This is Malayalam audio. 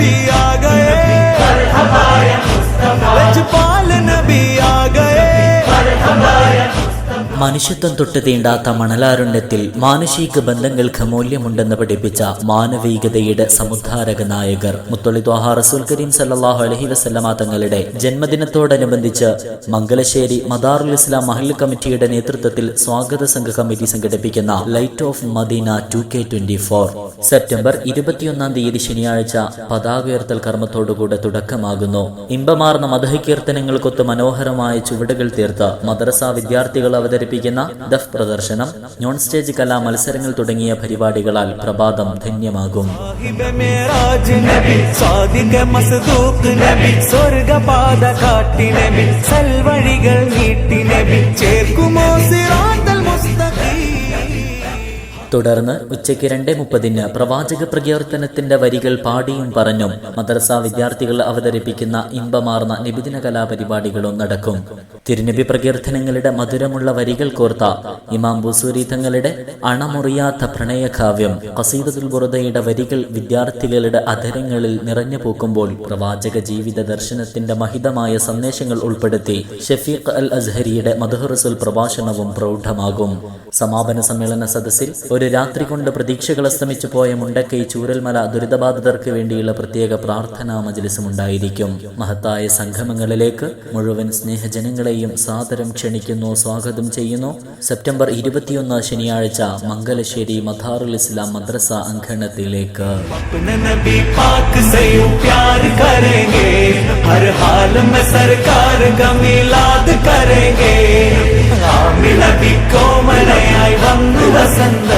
be മനുഷ്യത്വം തൊട്ട് തീണ്ടാത്ത മണലാരുണ്യത്തിൽ മാനുഷിക ബന്ധങ്ങൾക്ക് മൂല്യമുണ്ടെന്ന് പഠിപ്പിച്ച മാനവികതയുടെ സമുദ്ധാരക നായകർ. മുത്തൊളി ത്വാഹ റസൂൽ കരീം സല്ലാഹു അലഹി വസല്ലമ തങ്ങളുടെ ജന്മദിനത്തോടനുബന്ധിച്ച് മംഗലശ്ശേരി മദാറുൽ ഇസ്ലാം മഹൽ കമ്മിറ്റിയുടെ നേതൃത്വത്തിൽ സ്വാഗത സംഘ കമ്മിറ്റി സംഘടിപ്പിക്കുന്ന light of Madina two K twenty four. September ഇരുപത്തിയൊന്നാം തീയതി ശനിയാഴ്ച പതാക ഉയർത്തൽ കർമ്മത്തോടുകൂടെ തുടക്കമാകുന്നു. ഇമ്പമാർന്ന മതകീർത്തനങ്ങൾക്കൊത്ത് മനോഹരമായ ചുവടുകൾ തീർത്ത് മദ്രസ വിദ്യാർത്ഥികൾ അവതരിപ്പിക്കുന്ന ദഫ് പ്രദർശനം നോൺ സ്റ്റേജ് കലാ മത്സരങ്ങൾ തുടങ്ങിയ പരിപാടികളാൽ പ്രഭാതം ധന്യമാകും. സ്വർഗപാത കാട്ടി സൽവഴികൾ നീട്ടി ചേർക്കുമോ സിറാത്തൽ മുസ്തഖീം തുടർന്ന് ഉച്ചയ്ക്ക് രണ്ടേ മുപ്പതിന് പ്രവാചക പ്രകീർത്തനത്തിന്റെ വരികൾ പാടിയും പറഞ്ഞും മദ്രസ വിദ്യാർത്ഥികൾ അവതരിപ്പിക്കുന്ന ഇമ്പമാർന്ന നിബിദിന കലാപരിപാടികളും നടക്കും. തിരുനബി പ്രകീർത്തനങ്ങളുടെ മധുരമുള്ള വരികൾ കോർത്ത ഇമാം ബുസൂരി തങ്ങളുടെ അണമുറിയാത്ത പ്രണയകാവ്യം കസീദുൽ ബുറദയുടെ വരികൾ വിദ്യാർത്ഥികളുടെ അധരങ്ങളിൽ നിറഞ്ഞു പൂക്കുമ്പോൾ പ്രവാചക ജീവിത ദർശനത്തിന്റെ മഹിതമായ സന്ദേശങ്ങൾ ഉൾപ്പെടുത്തി ഷഫീഖ് അൽ അസ്ഹരിയുടെ മധുഹറസുൽ പ്രഭാഷണവും പ്രൗഢമാകും. സമാപന സമ്മേളന സദസ്സിൽ ഒരു രാത്രി കൊണ്ട് പ്രതീക്ഷകൾ അസ്തമിച്ചു പോയ മുണ്ടക്കൈ ചൂരൽമല ദുരിതബാധിതർക്ക് വേണ്ടിയുള്ള പ്രത്യേക പ്രാർത്ഥനാ മജ്ലിസും ഉണ്ടായിരിക്കും മഹത്തായ സംഗമങ്ങളിലേക്ക് മുഴുവൻ സ്നേഹജനങ്ങളെയും സാദരം ക്ഷണിക്കുന്നു സ്വാഗതം ചെയ്യുന്നു. സെപ്റ്റംബർ ഇരുപത്തിയൊന്ന് ശനിയാഴ്ച മംഗലശ്ശേരി മധാറുൽ ഇസ്ലാം മദ്രസ അങ്കണത്തിലേക്ക്. സർക്കാർ കമിലാദ് വന്നു വസന്ത.